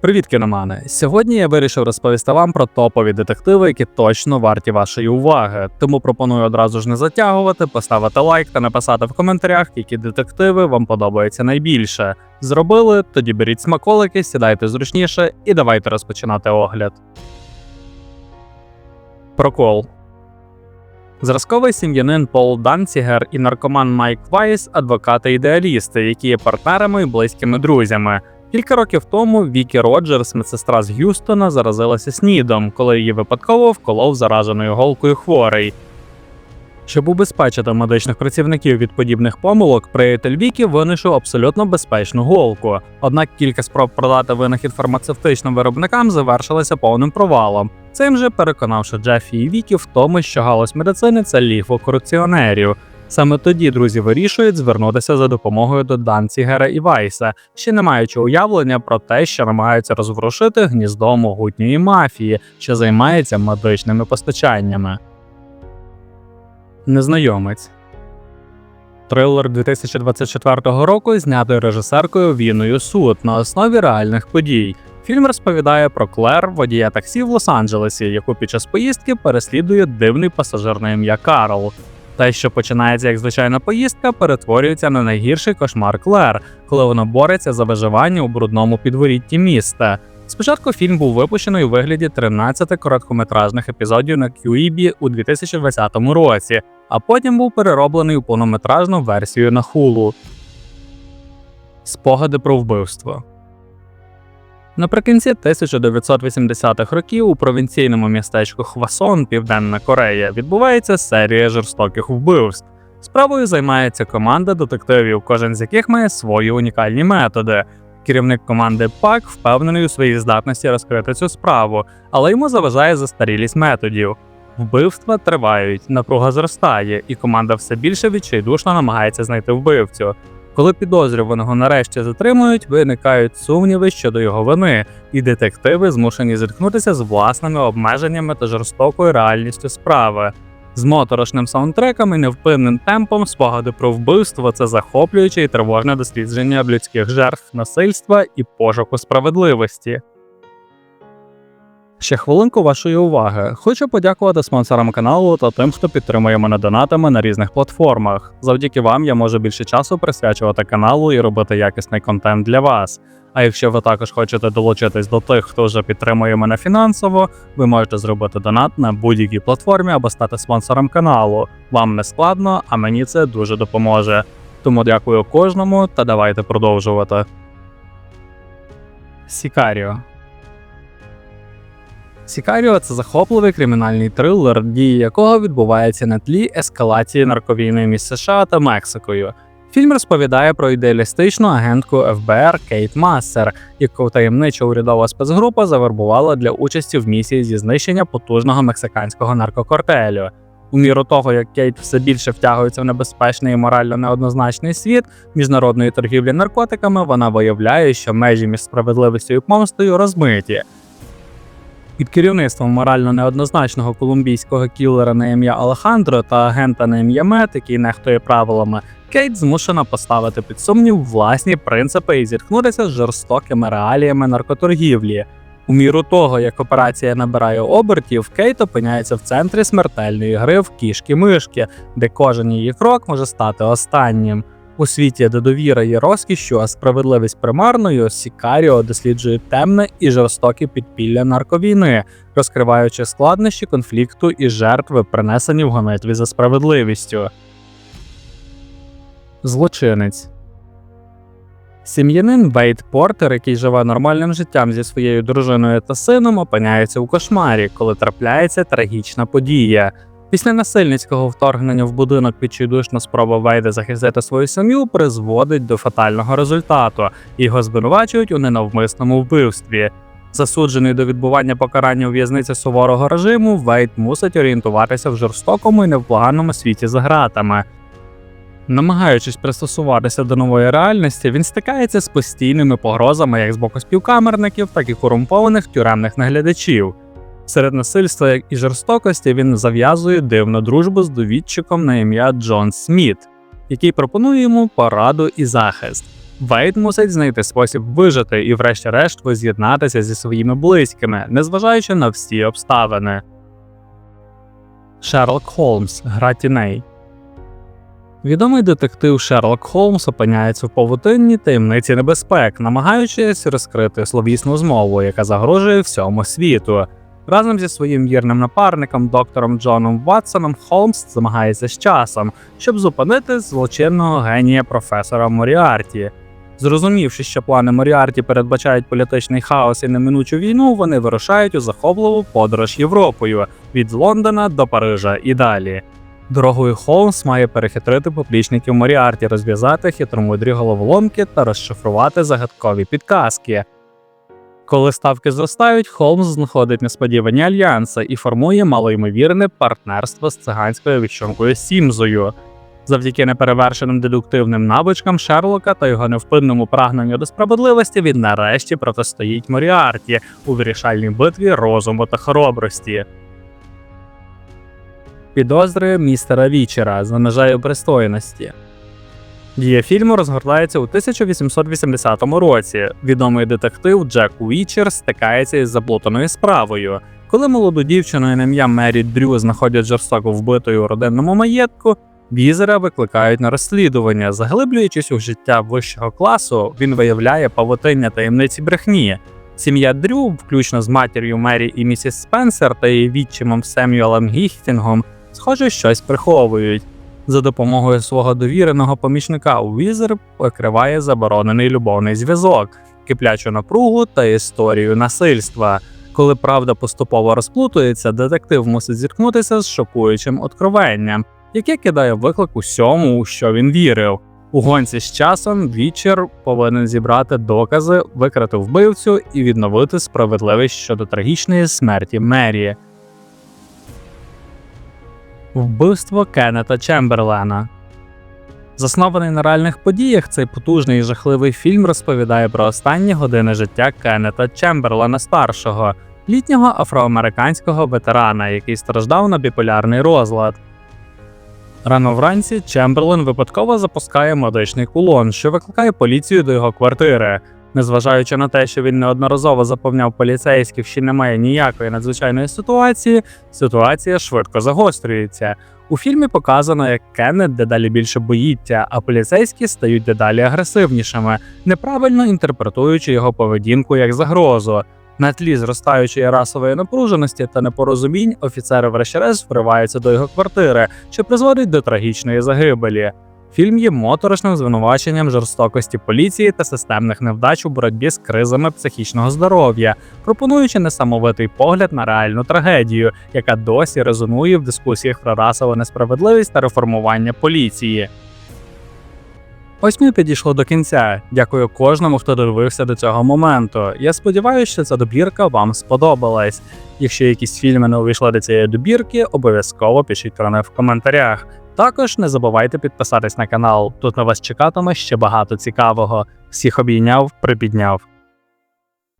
Привіт, кіномани! Сьогодні я вирішив розповісти вам про топові детективи, які точно варті вашої уваги. Тому пропоную одразу ж не затягувати, поставити лайк та написати в коментарях, які детективи вам подобаються найбільше. Зробили? Тоді беріть смаколики, сідайте зручніше і давайте розпочинати огляд. Прокол. Зразковий сім'янин Пол Данцігер і наркоман Майк Вайс адвокати-ідеалісти, які є партнерами і близькими друзями. Кілька років тому Вікі Роджерс, медсестра з Г'юстона, заразилася снідом, коли її випадково вколов зараженою голкою хворий. Щоб убезпечити медичних працівників від подібних помилок, приятель Вікі винайшов абсолютно безпечну голку. Однак кілька спроб продати винахід фармацевтичним виробникам завершилися повним провалом. Цим же переконавши Джефі і Вікі в тому, що галузь медицини це лігво корупціонерів. Саме тоді друзі вирішують звернутися за допомогою до Данцігера і Вайса, ще не маючи уявлення про те, що намагаються розворушити гніздо могутньої мафії, що займається медичними постачаннями. Незнайомець Трилер 2024 року знятий режисеркою Віною Суд на основі реальних подій. Фільм розповідає про Клер, водія таксі в Лос-Анджелесі, яку під час поїздки переслідує дивний пасажир на ім'я Карл. Те, що починається як звичайна поїздка, перетворюється на найгірший кошмар Клер, коли вона бореться за виживання у брудному підворітті міста. Спочатку фільм був випущений у вигляді 13 короткометражних епізодів на QIBI у 2020 році, а потім був перероблений у повнометражну версію на Hulu. Спогади про вбивство. Наприкінці 1980-х років у провінційному містечку Хвасон, Південна Корея, відбувається серія жорстоких вбивств. Справою займається команда детективів, кожен з яких має свої унікальні методи. Керівник команди Пак впевнений у своїй здатності розкрити цю справу, але йому заважає застарілість методів. Вбивства тривають, напруга зростає, і команда все більше відчайдушно намагається знайти вбивцю. Коли підозрюваного нарешті затримують, виникають сумніви щодо його вини, і детективи змушені зіткнутися з власними обмеженнями та жорстокою реальністю справи. З моторошним саундтреком і невпинним темпом спогади про вбивство це захоплююче і тривожне дослідження людських жертв насильства і пошуку справедливості. Ще хвилинку вашої уваги. Хочу подякувати спонсорам каналу та тим, хто підтримує мене донатами на різних платформах. Завдяки вам я можу більше часу присвячувати каналу і робити якісний контент для вас. А якщо ви також хочете долучитись до тих, хто вже підтримує мене фінансово, ви можете зробити донат на будь-якій платформі або стати спонсором каналу. Вам не складно, а мені це дуже допоможе. Тому дякую кожному та давайте продовжувати. Сікаріо Сікаріо це захопливий кримінальний трилер, дії якого відбувається на тлі ескалації нарковійної між США та Мексикою. Фільм розповідає про ідеалістичну агентку ФБР Кейт Массер, яку таємнича урядова спецгрупа завербувала для участі в місії зі знищення потужного мексиканського наркокартелю. У міру того, як Кейт все більше втягується в небезпечний і морально неоднозначний світ міжнародної торгівлі наркотиками, вона виявляє, що межі між справедливістю і помстою розмиті. Під керівництвом морально неоднозначного колумбійського кілера на ім'я Алехандро та агента на ім'я Мет, який нехтує правилами, Кейт змушена поставити під сумнів власні принципи і зіткнутися з жорстокими реаліями наркоторгівлі. У міру того, як операція набирає обертів, Кейт опиняється в центрі смертельної гри в кішки-мишки, де кожен її крок може стати останнім. У світі, де довіра є розкішшю, а справедливість примарною, Сікаріо досліджує темне і жорстоке підпілля нарковійни, розкриваючи складнощі конфлікту і жертви, принесені в гонитві за справедливістю. Злочинець Сім'янин Вейт Портер, який живе нормальним життям зі своєю дружиною та сином, опиняється у кошмарі, коли трапляється трагічна подія. Після насильницького вторгнення в будинок відчайдушна спроба Вейда захистити свою сім'ю призводить до фатального результату, його звинувачують у ненавмисному вбивстві. Засуджений до відбування покарання у в'язниці суворого режиму, Вейд мусить орієнтуватися в жорстокому і невблаганному світі за ґратами. Намагаючись пристосуватися до нової реальності, він стикається з постійними погрозами як з боку співкамерників, так і корумпованих тюремних наглядачів. Серед насильства і жорстокості він зав'язує дивну дружбу з довідчиком на ім'я Джон Сміт, який пропонує йому пораду і захист. Вейд мусить знайти спосіб вижити і, врешті-решт, воз'єднатися зі своїми близькими, незважаючи на всі обставини. Шерлок Холмс Гра тіней Відомий детектив Шерлок Холмс опиняється в павутинні таємниці небезпек, намагаючись розкрити словісну змову, яка загрожує всьому світу. Разом зі своїм вірним напарником, доктором Джоном Ватсоном, Холмс змагається з часом, щоб зупинити злочинного генія професора Моріарті. Зрозумівши, що плани Моріарті передбачають політичний хаос і неминучу війну, вони вирушають у захопливу подорож Європою від Лондона до Парижа і далі. Дорогою Холмс має перехитрити поплічників Моріарті, розв'язати хитромудрі головоломки та розшифрувати загадкові підказки. Коли ставки зростають, Холмс знаходить несподівані альянси і формує малоймовірне партнерство з циганською віщункою Сімзою. Завдяки неперевершеним дедуктивним навичкам Шерлока та його невпинному прагненню до справедливості він нарешті протистоїть Моріарті у вирішальній битві розуму та хоробрості. Підозри містера Вічера за межею пристойності. Дія фільму розгортається у 1880 році. Відомий детектив Джек Уічер стикається із заплутаною справою. Коли молоду дівчину на ім'я Мері Дрю знаходять жорстоко вбитою у родинному маєтку, Візера викликають на розслідування. Заглиблюючись у життя вищого класу, він виявляє павутиння таємниці брехні. Сім'я Дрю, включно з матір'ю Мері і місіс Спенсер та її відчимом Семюелем Гіхтінгом, схоже, щось приховують. За допомогою свого довіреного помічника Уізер покриває заборонений любовний зв'язок, киплячу напругу та історію насильства. Коли правда поступово розплутується, детектив мусить зіткнутися з шокуючим откровенням, яке кидає виклик усьому, у що він вірив. У гонці з часом Вічер повинен зібрати докази, викрити вбивцю і відновити справедливість щодо трагічної смерті Мері. Вбивство Кеннета Чемберлена. Заснований на реальних подіях, цей потужний і жахливий фільм розповідає про останні години життя Кеннета Чемберлена старшого, літнього афроамериканського ветерана, який страждав на біполярний розлад. Рано вранці Чемберлен випадково запускає медичний кулон, що викликає поліцію до його квартири. Незважаючи на те, що він неодноразово запевняв поліцейських, що немає ніякої надзвичайної ситуації, ситуація швидко загострюється. У фільмі показано, як Кеннет дедалі більше боїться, а поліцейські стають дедалі агресивнішими, неправильно інтерпретуючи його поведінку як загрозу. На тлі зростаючої расової напруженості та непорозумінь офіцери врешті-решт вриваються до його квартири, що призводить до трагічної загибелі. Фільм є моторошним звинуваченням жорстокості поліції та системних невдач у боротьбі з кризами психічного здоров'я, пропонуючи несамовитий погляд на реальну трагедію, яка досі резонує в дискусіях про расову несправедливість та реформування поліції. Ось ми підійшло до кінця. Дякую кожному, хто дивився до цього моменту. Я сподіваюся, що ця добірка вам сподобалась. Якщо якісь фільми не увійшли до цієї добірки, обов'язково пишіть про них в коментарях. Також не забувайте підписатись на канал. Тут на вас чекатиме ще багато цікавого. Всіх обійняв, припідняв.